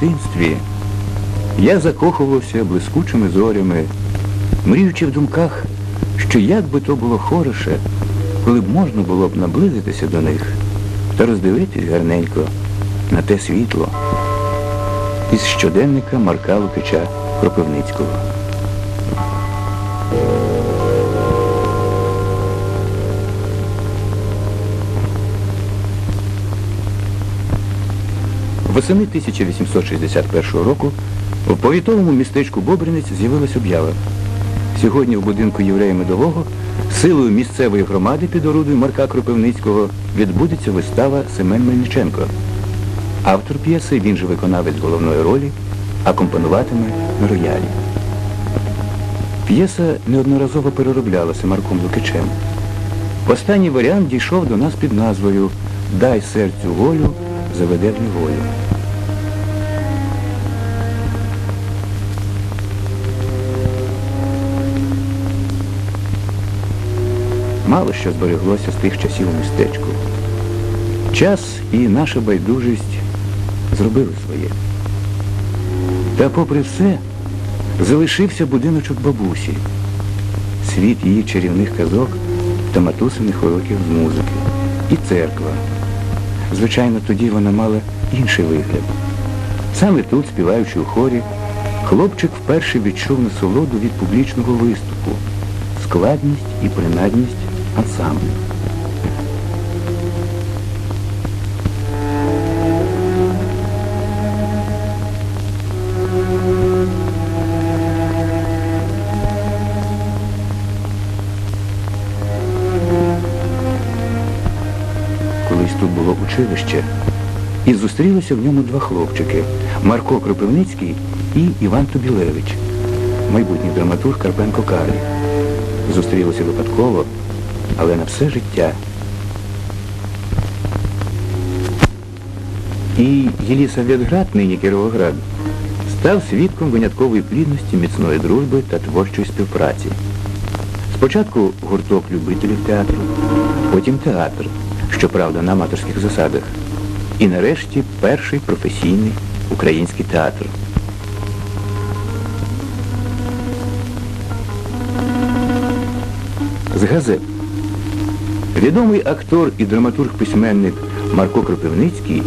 дитинстві я закохувався блискучими зорями, мріючи в думках, що як би то було хороше, коли б можна було б наблизитися до них та роздивитись гарненько на те світло із щоденника Марка Лукича Кропивницького. Восени 1861 року в повітовому містечку Бобринець з'явилась об'ява. Сьогодні в будинку єврея Медового силою місцевої громади під орудою Марка Кропивницького відбудеться вистава Семен Мельниченко. Автор п'єси, він же виконавець головної ролі, акомпонуватиме на роялі. П'єса неодноразово перероблялася Марком Лукичем. Останній варіант дійшов до нас під назвою Дай серцю волю, заведе в неволю. Мало що збереглося з тих часів у містечку. Час і наша байдужість зробили своє. Та попри все, залишився будиночок бабусі, світ її чарівних казок та матусиних уроків з музики. І церква. Звичайно, тоді вона мала інший вигляд. Саме тут, співаючи у хорі, хлопчик вперше відчув насолоду від публічного виступу, складність і принадність ансамблю. Колись тут було училище, і зустрілися в ньому два хлопчики Марко Кропивницький і Іван Тубілевич, майбутній драматург Карпенко Карлі. Зустрілися випадково, але на все життя. І Єлісаветград, нині Кіровоград, став свідком виняткової плідності, міцної дружби та творчої співпраці. Спочатку гурток любителів театру, потім театр, щоправда, на аматорських засадах. І нарешті перший професійний український театр. З газет. Відомий актор і драматург-письменник Марко Кропивницький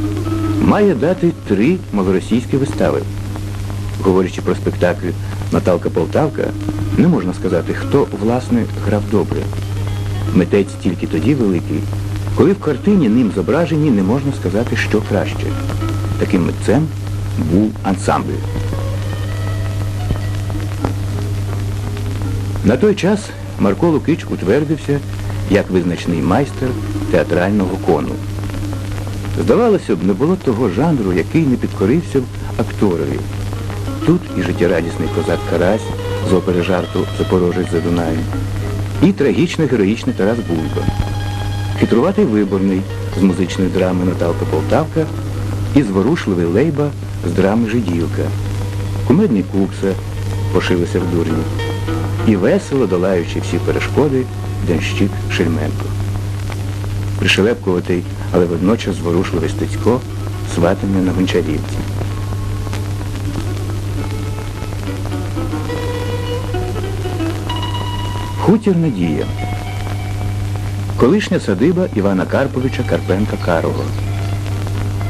має дати три малоросійські вистави. Говорячи про спектакль Наталка Полтавка, не можна сказати, хто, власне, грав добре. Митець тільки тоді великий, коли в картині ним зображені не можна сказати, що краще. Таким митцем був ансамбль. На той час Марко Лукич утвердився як визначний майстер театрального кону. Здавалося б, не було того жанру, який не підкорився б акторові. Тут і життєрадісний козак Карась з опери жарту Запорожець за Дунаєм, і трагічно героїчний Тарас Бульба, хитруватий виборний з музичної драми Наталка Полтавка і зворушливий Лейба з драми Жидівка, кумедний Кукса пошилися в дурні, і весело долаючи всі перешкоди Денщик Шельменко. Пришелепкуватий, але водночас зворушливий Стецько сватання на гончарівці. Хутір Надія. Колишня садиба Івана Карповича Карпенка Карого.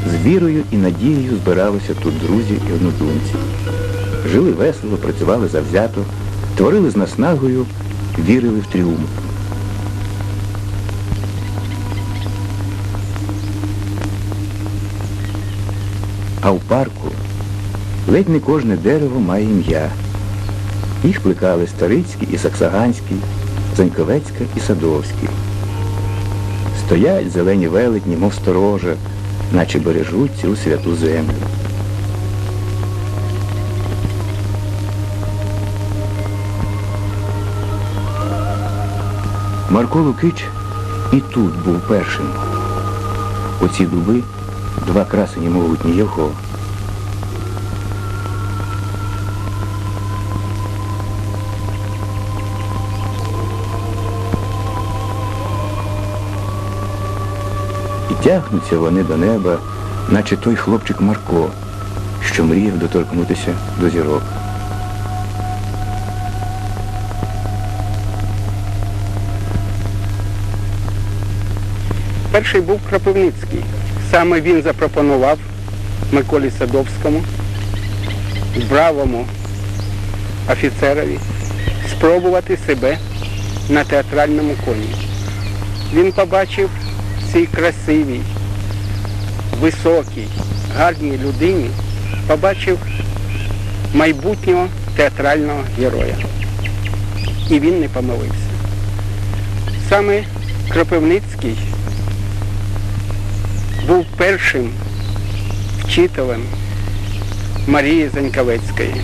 З вірою і надією збиралися тут друзі і однодумці. Жили весело, працювали завзято, творили з наснагою, вірили в тріумф. А в парку ледь не кожне дерево має ім'я. Їх плекали Старицький і Саксаганський, Заньковецька і Садовський. Стоять зелені велетні, мов сторожа, наче бережуть цю святу землю. Марко Лукич і тут був першим. Оці дуби два красені могутні його. І тягнуться вони до неба, наче той хлопчик Марко, що мріяв доторкнутися до зірок. Перший був Кропивницький. Саме він запропонував Миколі Садовському, бравому офіцерові, спробувати себе на театральному коні. Він побачив цій красивій, високій, гарній людині, побачив майбутнього театрального героя. І він не помилився. Саме Кропивницький був першим вчителем Марії Заньковецької.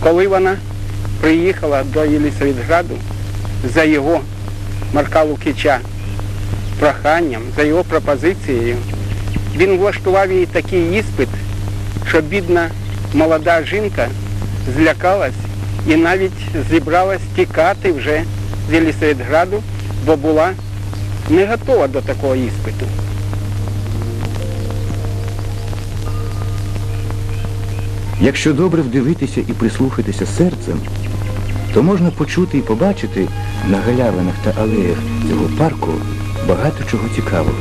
Коли вона приїхала до Єлисаветграду за його Марка Лукича проханням, за його пропозицією, він влаштував їй такий іспит, що бідна молода жінка злякалась і навіть зібралась тікати вже з Єлисаветграду, бо була не готова до такого іспиту. Якщо добре вдивитися і прислухатися серцем, то можна почути і побачити на галявинах та алеях цього парку багато чого цікавого.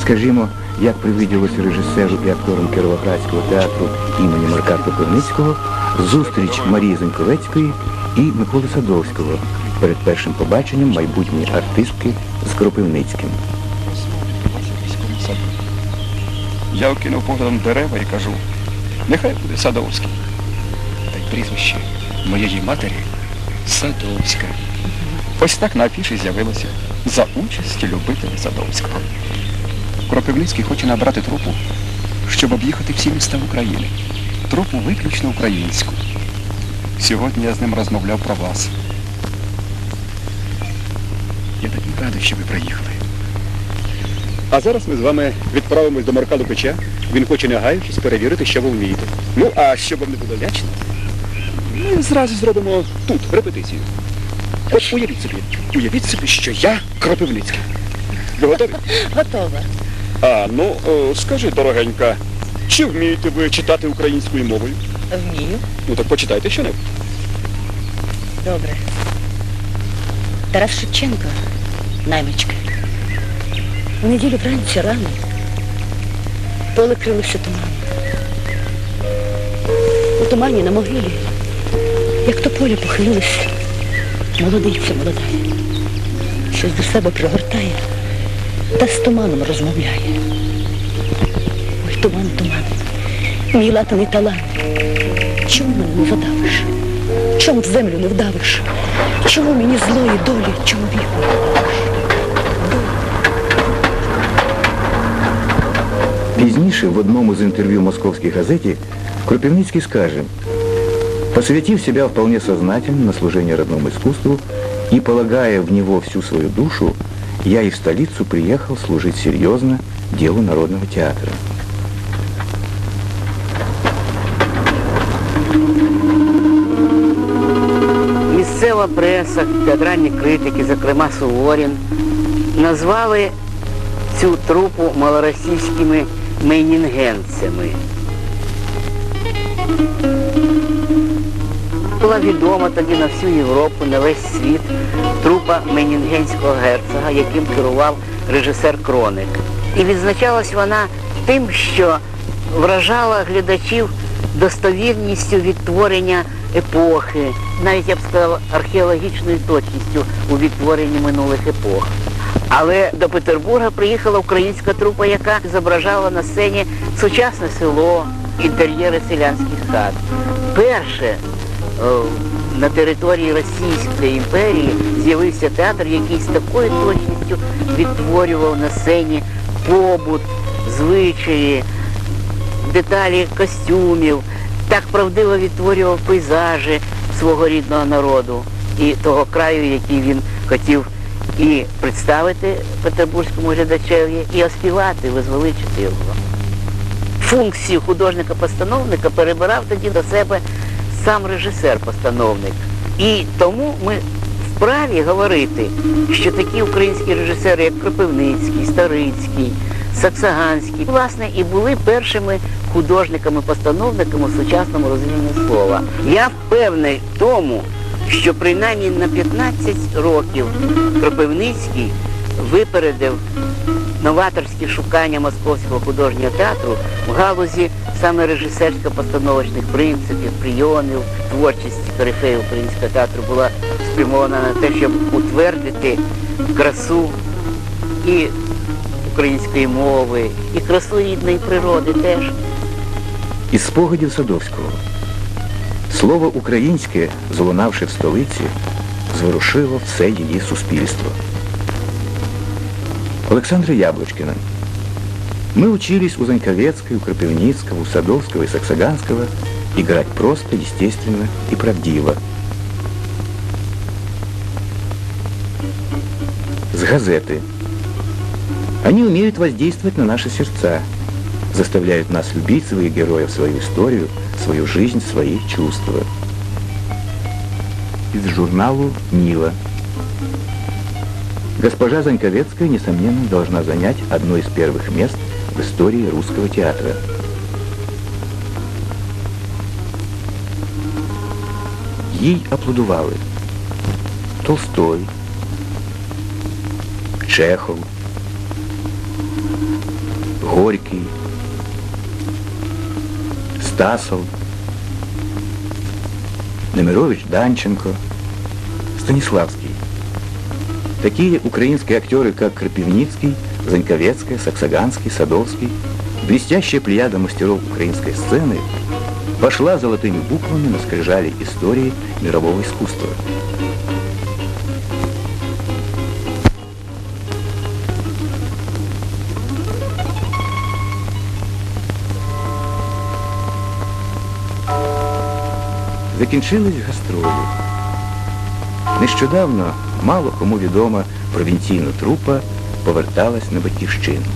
Скажімо, як привиділося режисеру і акторам Кіровоградського театру імені Марка Кропивницького зустріч Марії Заньковецької і Миколи Садовського перед першим побаченням майбутньої артистки з Кропивницьким. Я окинув поглядом дерева і кажу, нехай буде Садовський. Та й прізвище моєї матері Садовська. Ось так на афіші з'явилося за участі любителя Садовського. Кропивницький хоче набрати трупу, щоб об'їхати всі міста України. Трупу виключно українську. Сьогодні я з ним розмовляв про вас. Я такий радий, що ви приїхали. А зараз ми з вами відправимось до Марка Лукича. Він хоче не гаючись перевірити, що ви вмієте. Ну, а щоб вам не було лячно, ми зразу зробимо тут репетицію. От уявіть собі, уявіть собі, що я Кропивницький. Ви готові? Готова. А, ну, о, скажи, дорогенька, чи вмієте ви читати українською мовою? Вмію. Ну так почитайте що-небудь. Добре. Тарас Шевченко, наймичка. У неділю вранці рано поле крилося туманом. У тумані на могилі, як то поле похилилося, молодиця молода. Щось до себе пригортає та з туманом розмовляє. Ой, туман, туман, мій латаний талант. Чому мене не задавиш? Чому в землю не вдавиш? Чому мені злої долі чоловіку не даш? Пізніше в одном из интервью московской газете Крупивницкий скажет, посвятив себя вполне сознательно на служение родному искусству и полагая в него всю свою душу, я и в столицу приехал служить серьезно делу Народного театра. Місцева преса, театральні критики, зокрема Суворін, назвали цю трупу малоросійськими мейнінгенцями. Була відома тоді на всю Європу, на весь світ трупа мейнінгенського герцога, яким керував режисер Кроник. І відзначалась вона тим, що вражала глядачів достовірністю відтворення епохи, навіть я б сказала, археологічною точністю у відтворенні минулих епох. Але до Петербурга приїхала українська трупа, яка зображала на сцені сучасне село, інтер'єри селянських хат. Перше е, на території Російської імперії з'явився театр, який з такою точністю відтворював на сцені побут, звичаї, деталі костюмів, так правдиво відтворював пейзажі свого рідного народу і того краю, який він хотів і представити петербурзькому глядачеві, і оспівати, визвеличити його. Функцію художника-постановника перебирав тоді до себе сам режисер-постановник. І тому ми вправі говорити, що такі українські режисери, як Кропивницький, Старицький, Саксаганський, власне, і були першими художниками-постановниками в сучасному розумінні слова. Я впевнений в тому, що принаймні на 15 років Кропивницький випередив новаторські шукання Московського художнього театру в галузі саме режисерсько-постановочних принципів, прийомів, творчість корифеїв українського театру була спрямована на те, щоб утвердити красу і української мови, і красу рідної природи теж. Із спогадів Садовського. Слово українське, залунавши в столиці, зворушило все її суспільство. Александра Яблочкина. Мы учились у Заньковецкой, у Кропивницкого, у Садовского и Саксаганского играть просто, естественно и правдиво. С газеты. Они умеют воздействовать на наши сердца, заставляют нас любить своих героев, свою историю, свою жизнь, свои чувства. Из журналу «Нила». Госпожа Заньковецкая, несомненно, должна занять одно из первых мест в истории русского театра. Їй аплодували Толстой, Чехов, Горький, Стасов, Немирович Данченко, Станиславский. Такие украинские актеры, как Крапивницкий, Заньковецкая, Саксаганский, Садовский, блестящая плеяда мастеров украинской сцены пошла золотыми буквами на скрижали истории мирового искусства. Закінчились гастролі. Нещодавно мало кому відома провінційна трупа поверталась на батьківщину.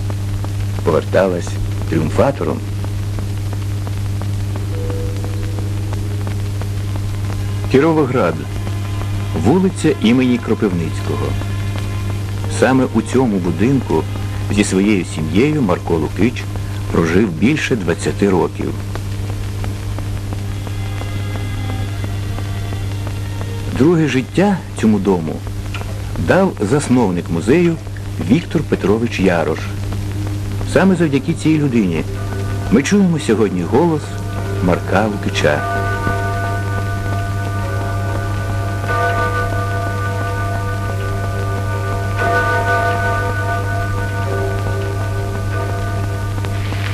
Поверталась тріумфатором. Кіровоград. Вулиця імені Кропивницького. Саме у цьому будинку зі своєю сім'єю Марко Лукич прожив більше 20 років. Друге життя цьому дому дав засновник музею Віктор Петрович Ярош. Саме завдяки цій людині ми чуємо сьогодні голос Марка Лукича.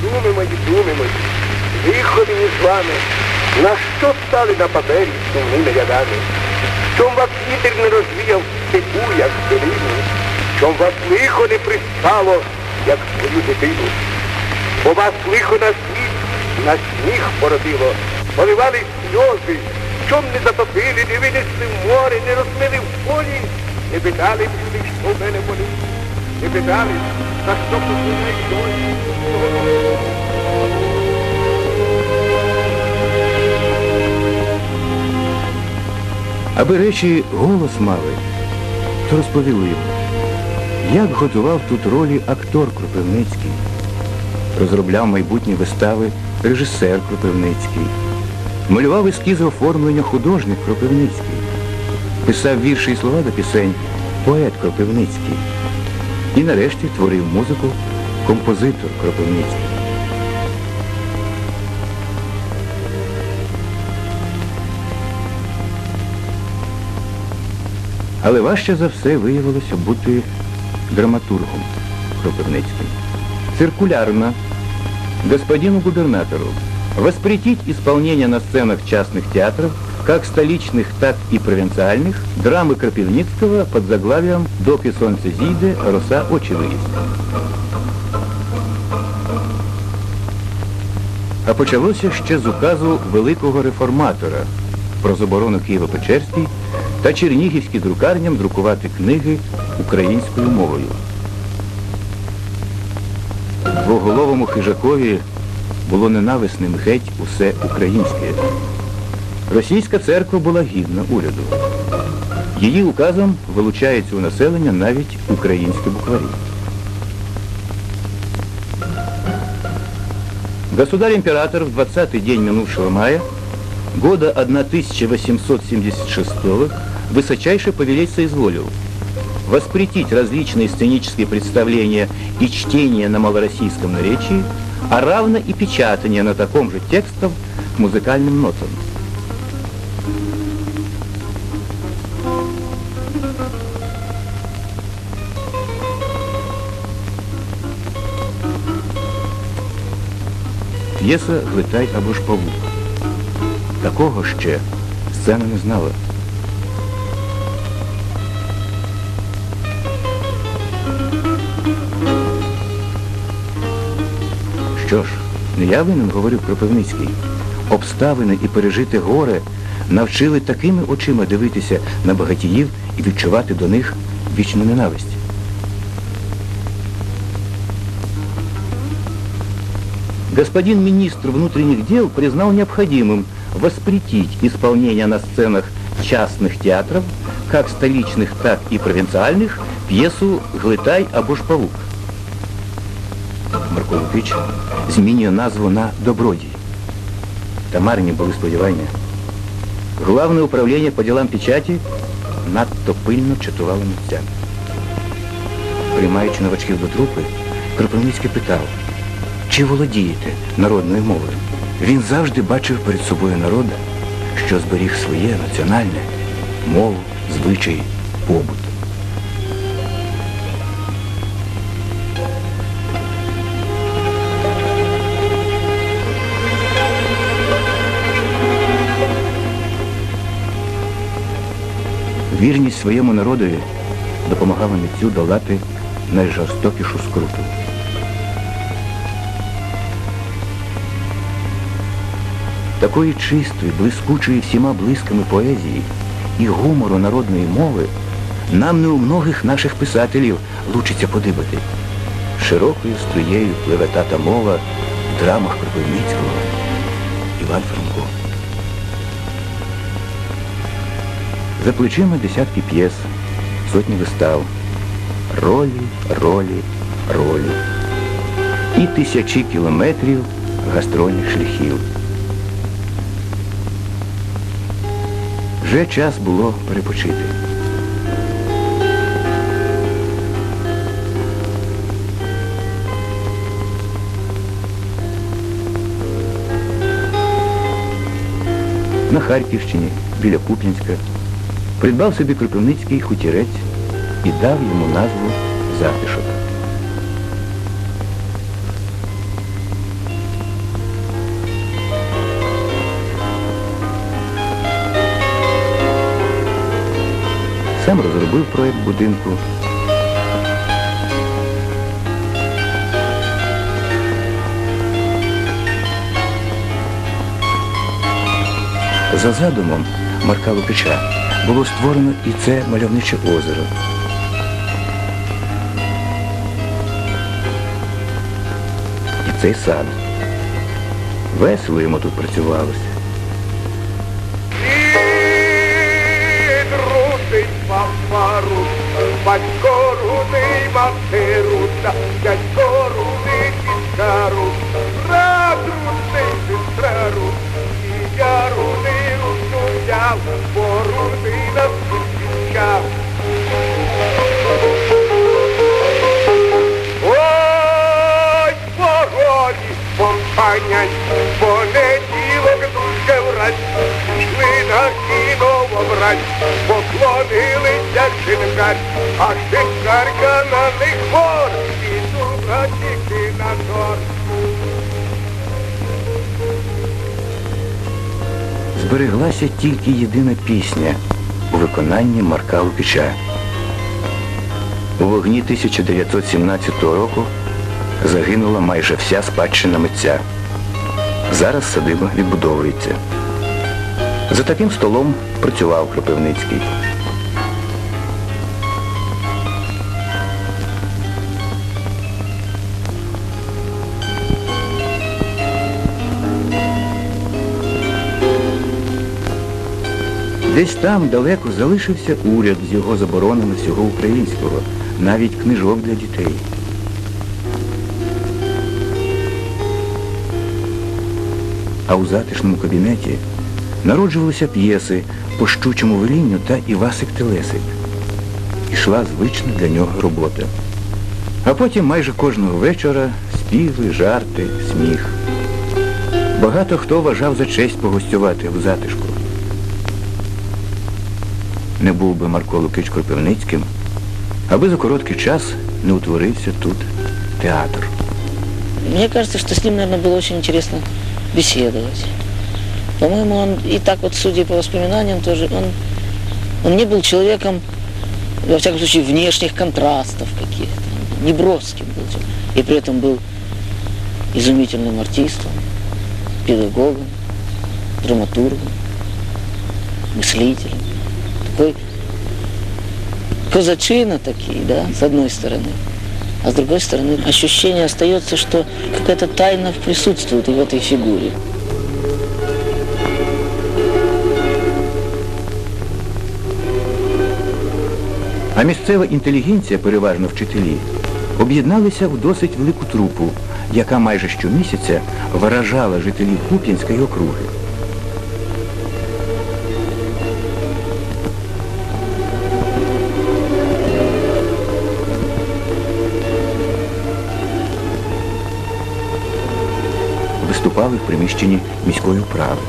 Думи мої, думи мої, виходи з вами, на що стали на папері сумними рядами? Чом вас вітер не розвіяв степу, як пилину? Чом вас лихо не пристало, як свою дитину? Бо вас лихо на світ, на сніг породило, поливали сльози, чом не затопили, не винесли в море, не розмили в полі, не питали люди, що в мене болить, не питали, за що посуне й Аби речі голос мали, то розповіли, як готував тут ролі актор Кропивницький. Розробляв майбутні вистави режисер Кропивницький. Малював ескізи оформлення художник Кропивницький. Писав вірші і слова до пісень поет Кропивницький. І нарешті творив музику композитор Кропивницький. Але важче за все виявилося бути драматургом Кропивницьким. Циркулярно господину губернатору воспретить исполнение на сценах частных театров, как столичных, так и провинциальных, драмы Кропивницкого под заглавием «Доки сонце зійде, роса очі виріс». А почалося ще з указу великого реформатора про заборону Києво-Печерській та Чернігівській друкарням друкувати книги українською мовою. Двоголовому хижакові було ненависним геть усе українське. Російська церква була гідна уряду. Її указом вилучається у населення навіть українські букварі. Государь-император в 20-й день минувшего мая года 1876 высочайше повелеть соизволил воспретить различные сценические представления и чтение на малороссийском наречии, а равно и печатание на таком же текстом музыкальным нотам. П'єса «Глитай або ж павук». Такого ще сцена не знала. Що ж, не я винен, говорив Кропивницький. Обставини і пережити горе навчили такими очима дивитися на багатіїв і відчувати до них вічну ненависть. Господин министр внутренних дел признал необходимым воспретить исполнение на сценах частных театров, как столичных, так и провинциальных, пьесу «Глитай або ж павук». Марко Лукич змінює назву на «Добродій». Та марні були сподівання. Главне управління по ділам печаті надто пильно чатувало митця. Приймаючи новачків до трупи, Кропивницький питав, чи володієте народною мовою? Він завжди бачив перед собою народа, що зберіг своє національне мову, звичаї, побут. Вірність своєму народові допомагала митцю долати найжорстокішу скруту. Такої чистої, блискучої всіма блисками поезії і гумору народної мови нам не у многих наших писателів лучиться подибати. Широкою струєю пливе тата мова в драмах Кропивницького Іван Франко. За плечима десятки п'єс, сотні вистав, ролі, ролі, ролі. І тисячі кілометрів гастрольних шляхів. Вже час було перепочити. На Харківщині, біля Куп'янська, придбав собі Кропивницький хутірець і дав йому назву Затишок. Сам розробив проєкт будинку. За задумом Марка Лукича було створено і це мальовниче озеро. І цей сад. Весело йому тут працювалося. Папару, батько рудий матерута, дядько рудий кіскару, брат рудий сестрару, і я рудий руду взяв, бо рудий нас відчав. Ой, породі, компанять, понеділок дуже врать, пішли на кіно вобрать, поклонилися шинкар, а шинкарка на них хор, і дура тільки на торт. Збереглася тільки єдина пісня у виконанні Марка Лукича. У вогні 1917 року загинула майже вся спадщина митця. Зараз садиба відбудовується. За таким столом працював Кропивницький. Десь там далеко залишився уряд з його заборонами всього українського, навіть книжок для дітей. А у затишному кабінеті народжувалися п'єси по щучому велінню та Івасик Телесик. Ішла звична для нього робота. А потім майже кожного вечора співи, жарти, сміх. Багато хто вважав за честь погостювати в затишку. Не був би Марко Лукич Кропивницьким, аби за короткий час не утворився тут театр. Мне кажется, что с ним, наверное, было очень интересно беседовать. По-моему, он и так вот, судя по воспоминаниям, тоже, он, он не был человеком, во всяком случае, внешних контрастов каких-то. Неброским был. И при этом был изумительным артистом, педагогом, драматургом, мыслителем. Такой казачина такие, да, с одной стороны. А с другой стороны, ощущение остается, что какая-то тайна присутствует и в этой фигуре. А місцева інтелігенція, переважно вчителі, об'єдналися в досить велику трупу, яка майже щомісяця виражала жителів Куп'янської округи. Виступали в приміщенні міської управи.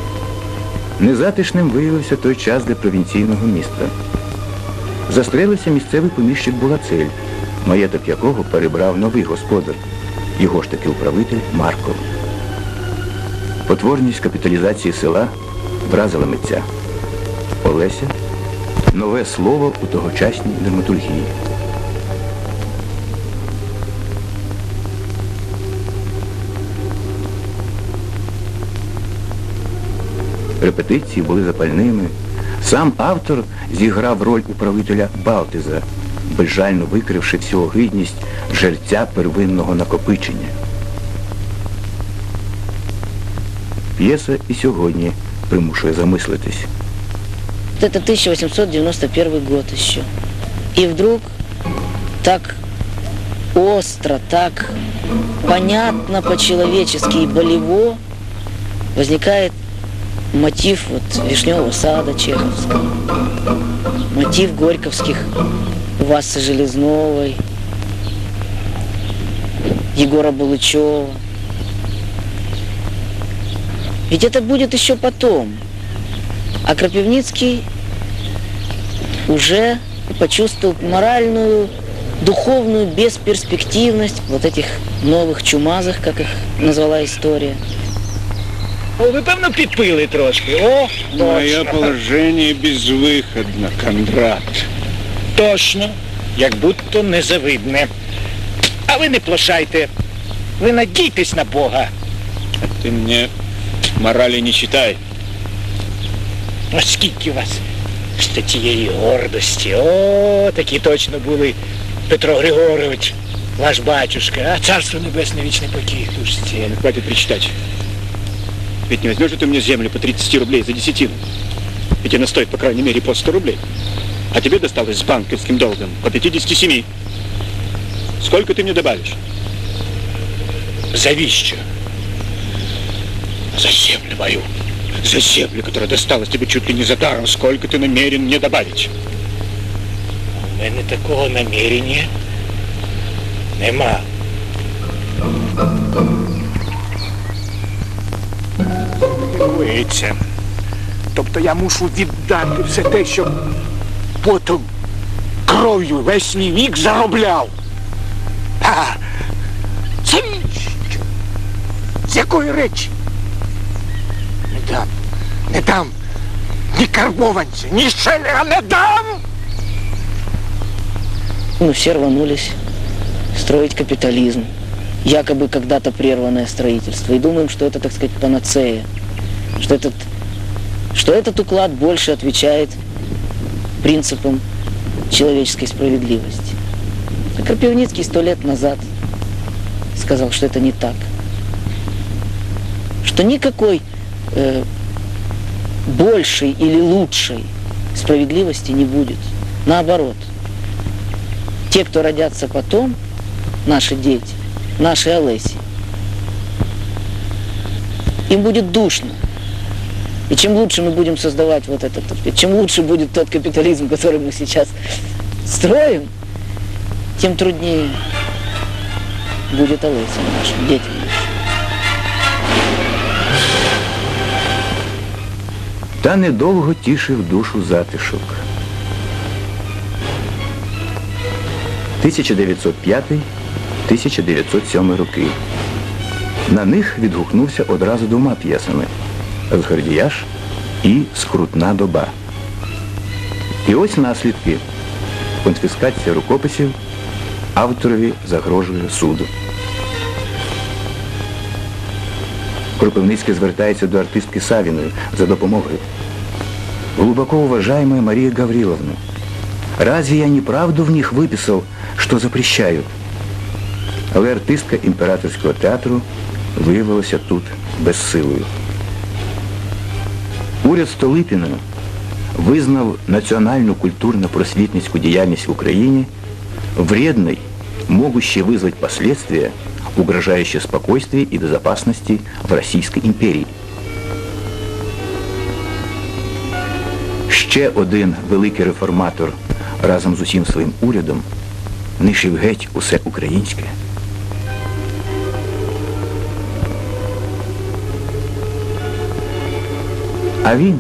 Незатишним виявився той час для провінційного міста. Застрелився місцевий поміщик Булацель, маєток якого перебрав новий господар, його ж таки управитель Марков. Потворність капіталізації села вразила митця. Олеся нове слово у тогочасній драматургії. Репетиції були запальними. Сам автор зіграв роль управителя Балтиза, безжально викривши всю огидність жерця первинного накопичення. П'єса і сьогодні примушує замислитись. Это 1891 год еще. И вдруг так остро, так понятно по-человечески и болево возникает мотив вот Вишневого сада Чеховского, мотив Горьковских Васы Железновой, Егора Булычева. Ведь это будет еще потом. А Крапивницкий уже почувствовал моральную, духовную бесперспективность вот этих новых чумазах, как их назвала история. О, ви, певно, підпили трошки. О, Моє положення безвиходне, Кондрат. точно, як будто незавидне. А ви не плашайте. Ви надійтесь на Бога. Ти мені моралі не читай. А скільки вас з тієї гордості. О, такі точно були Петро Григорович, ваш батюшка, а царство небесне вічне покій душці. Ну, хватит причитать. Ведь не возьмешь же ты мне землю по 30 рублей за десятину. Ведь она стоит, по крайней мере, по 100 рублей. А тебе досталось с банковским долгом по 57. Сколько ты мне добавишь? Завіщо? За землю мою. За землю, которая досталась тебе чуть ли не за даром. Сколько ты намерен мне добавить? У мене такого намерення нема. Дивується. Тобто я мушу віддати все те, що потом кров'ю весь мій вік заробляв. А, Завіщо? З якої речі? Не дам, не дам. Ні карбованця, ні шелера не дам! Ну, все рванулись строить капитализм, якобы когда-то прерванное строительство. И думаем, что это, так сказать, панацея, что этот, что этот уклад больше отвечает принципам человеческой справедливости. А Крапивницкий сто лет назад сказал, что это не так. Что никакой э, большей или лучшей справедливости не будет. Наоборот. Те, кто родятся потом, наши дети, наши Олеси, им будет душно. И чем лучше мы будем создавать вот этот, так сказать, чем лучше будет тот капитализм, который мы сейчас строим, тем труднее будет Олеся нашим детям. Та недовго тішив душу затишок. 1905-1907 роки. На них відгукнувся одразу двома п'єсами Згордіяш і Скрутна доба. І ось наслідки. Конфіскація рукописів авторові загрожує суду. Кропивницький звертається до артистки Савіної за допомогою. Глубоко уважаемая Мария Гавриловна, разве я неправду в них выписал, что запрещают? Але артистка імператорського театру виявилася тут безсилою. Уряд Столипіна визнав національну культурно-просвітницьку діяльність в Україні вредной, могущей вызвать последствия, угрожающие спокойствию и безопасности в Российской империи. Ще один великий реформатор разом з усім своїм урядом нишив геть усе українське. А він,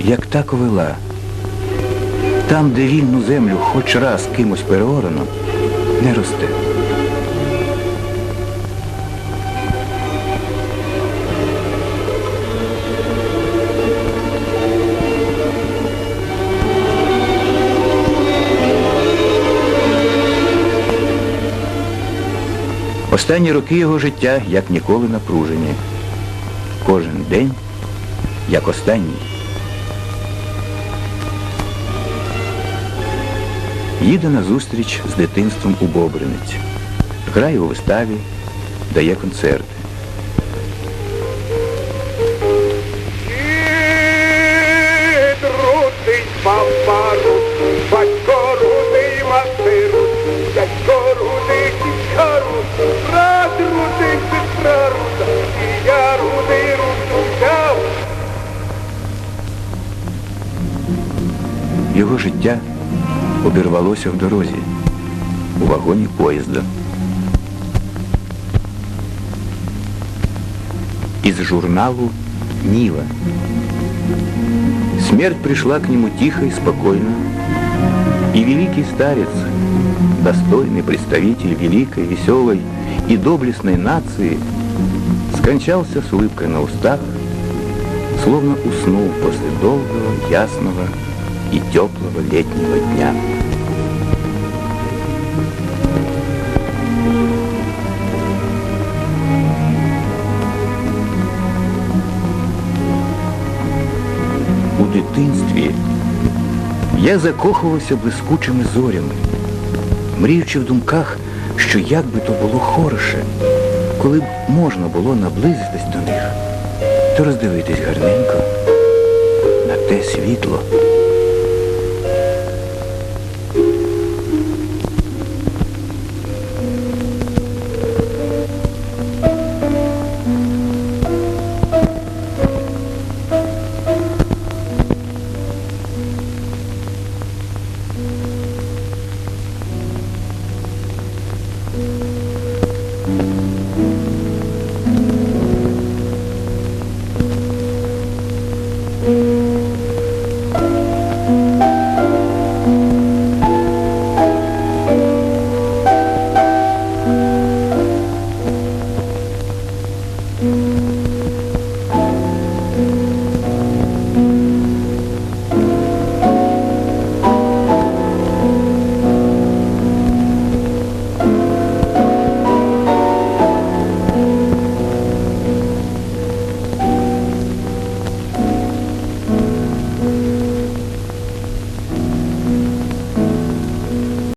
як та ковила, там, де вільну землю хоч раз кимось переорано, не росте. Останні роки його життя як ніколи напружені. Кожен день як останній. Їде на зустріч з дитинством у Бобринець. Грає у виставі, дає концерти. Батько рудий, мати рудий, дядько рудий, дідько рудий, Його життя обірвалося в дорозі, у вагоні поїзда. Из журналу «Нива». Смерть пришла к нему тихо и спокойно, и великий старец, достойный представитель великой, веселой и доблестной нации, скончался с улыбкой на устах, словно уснул после долгого, ясного и теплого летнего дня. У дитинстві я закохувався блискучими зорями, мріючи в думках, що як би то було хороше, коли б можна було наблизитись до них, то роздивитись гарненько на те світло,